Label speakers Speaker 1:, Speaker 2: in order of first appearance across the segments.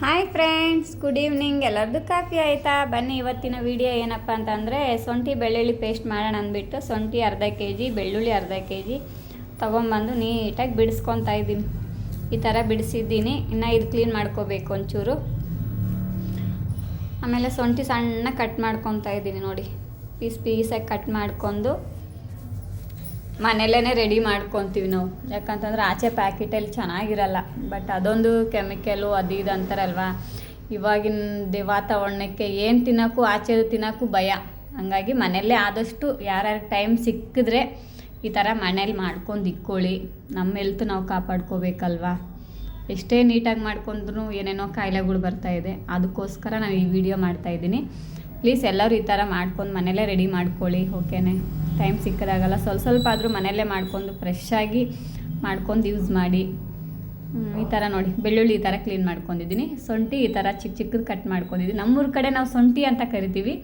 Speaker 1: Hi friends good evening ಎಲ್ಲರದ್ದು coffee ಆಯಿತಾ? ಬನ್ನಿ, ಇವತ್ತಿನ ವಿಡಿಯೋ ಏನಪ್ಪ ಅಂತಂದರೆ, ಶುಂಠಿ ಬೆಳ್ಳುಳ್ಳಿ ಪೇಸ್ಟ್ ಮಾಡೋಣ ಅಂದ್ಬಿಟ್ಟು ಶುಂಠಿ ಅರ್ಧ ಕೆ ಜಿ ಬೆಳ್ಳುಳ್ಳಿ ಅರ್ಧ ಕೆ ಜಿ ತೊಗೊಂಬಂದು ನೀಟಾಗಿ ಬಿಡಿಸ್ಕೊತಾ ಇದ್ದೀನಿ. ಈ ಥರ ಬಿಡಿಸಿದ್ದೀನಿ. ಇನ್ನು ಇದು ಕ್ಲೀನ್ ಮಾಡ್ಕೋಬೇಕು ಒಂಚೂರು. ಆಮೇಲೆ ಶುಂಠಿ ಸಣ್ಣ ಕಟ್ ಮಾಡ್ಕೊತಾ ಇದ್ದೀನಿ ನೋಡಿ. ಪೀಸ್ ಪೀಸಾಗಿ ಕಟ್ ಮಾಡ್ಕೊಂಡು. ಮನೆಯಲ್ಲೇ ರೆಡಿ ಮಾಡ್ಕೊತೀವಿ ನಾವು. ಯಾಕಂತಂದ್ರೆ ಆಚೆ ಪ್ಯಾಕೆಟಲ್ಲಿ ಚೆನ್ನಾಗಿರಲ್ಲ. ಬಟ್ ಅದೊಂದು ಕೆಮಿಕಲು ಅದು ಇದು ಅಂತಾರಲ್ವಾ? ಇವಾಗಿನ ವಾತಾವರಣಕ್ಕೆ ಏನು ತಿನ್ನೋಕ್ಕೂ ಆಚೆ ತಿನ್ನೋಕ್ಕೂ ಭಯ. ಹಂಗಾಗಿ ಮನೆಯಲ್ಲೇ ಆದಷ್ಟು ಯಾರ್ಯಾರ ಟೈಮ್ ಸಿಕ್ಕಿದ್ರೆ ಈ ಥರ ಮನೇಲಿ ಮಾಡ್ಕೊಂಡು ಇಕ್ಕೊಳ್ಳಿ. ನಮ್ಮ ಹೆಲ್ತ್ ನಾವು ಕಾಪಾಡ್ಕೋಬೇಕಲ್ವಾ? ಎಷ್ಟೇ ನೀಟಾಗಿ ಮಾಡ್ಕೊಂಡ್ರು ಏನೇನೋ ಕಾಯಿಲೆಗಳು ಬರ್ತಾ ಇದೆ. ಅದಕ್ಕೋಸ್ಕರ ನಾನು ಈ ವಿಡಿಯೋ ಮಾಡ್ತಾ ಇದ್ದೀನಿ. ಪ್ಲೀಸ್ ಎಲ್ಲರೂ ಈ ಥರ ಮಾಡ್ಕೊಂಡು ಮನೇಲೇ ರೆಡಿ ಮಾಡ್ಕೊಳ್ಳಿ ಓಕೆನೆ ಟೈಮ್ ಸಿಕ್ಕದಾಗಲ್ಲ. ಸ್ವಲ್ಪ ಸ್ವಲ್ಪ ಆದರೂ ಮನೆಯಲ್ಲೇ ಮಾಡ್ಕೊಂಡು ಫ್ರೆಶ್ ಆಗಿ ಮಾಡ್ಕೊಂಡು ಯೂಸ್ ಮಾಡಿ. ಈ ಥರ ನೋಡಿ. ಬೆಳ್ಳುಳ್ಳಿ ಈ ಥರ ಕ್ಲೀನ್ ಮಾಡ್ಕೊಂಡಿದ್ದೀನಿ. ಸೊಂಟಿ ಈ ಥರ ಚಿಕ್ಕ ಚಿಕ್ಕದು ಕಟ್ ಮಾಡ್ಕೊಂಡಿದ್ದೀನಿ. ನಮ್ಮೂರ ಕಡೆ ನಾವು ಸೊಂಟಿ ಅಂತ ಕರಿತೀವಿ.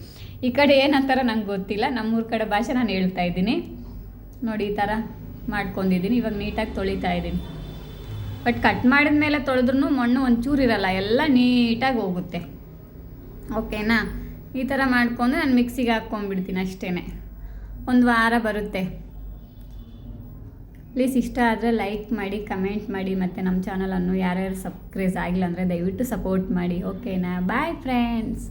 Speaker 1: ಈ ಕಡೆ ಏನಂತಾರ ನಂಗೆ ಗೊತ್ತಿಲ್ಲ. ನಮ್ಮೂರ ಕಡೆ ಭಾಷೆ ನಾನು ಹೇಳ್ತಾ ಇದ್ದೀನಿ. ನೋಡಿ ಈ ಥರ ಮಾಡ್ಕೊಂಡಿದ್ದೀನಿ. ಇವಾಗ ನೀಟಾಗಿ ತೊಳಿತಾ ಇದ್ದೀನಿ. ಬಟ್ ಕಟ್ ಮಾಡಿದ ಮೇಲೆ ತೊಳೆದ್ರೂ ಮಣ್ಣು ಒಂಚೂರು ಇರಲ್ಲ. ಎಲ್ಲ ನೀಟಾಗಿ ಹೋಗುತ್ತೆ. ಓಕೆನಾ ಈ ಥರ ಮಾಡ್ಕೊಂಡು ನಾನು ಮಿಕ್ಸಿಗೆ ಹಾಕ್ಕೊಂಡ್ಬಿಡ್ತೀನಿ ಅಷ್ಟೇ ಒಂದು ವಾರ ಬರುತ್ತೆ. ಪ್ಲೀಸ್ ಇಷ್ಟ ಆದರೆ ಲೈಕ್ ಮಾಡಿ, ಕಮೆಂಟ್ ಮಾಡಿ ಮತ್ತು ನಮ್ಮ ಚಾನಲನ್ನು ಯಾರ್ಯಾರು ಸಬ್ಸ್ಕ್ರೈಬ್ ಆಗಿಲ್ಲ ಅಂದರೆ ದಯವಿಟ್ಟು ಸಪೋರ್ಟ್ ಮಾಡಿ. ಓಕೆನಾ? Bye friends.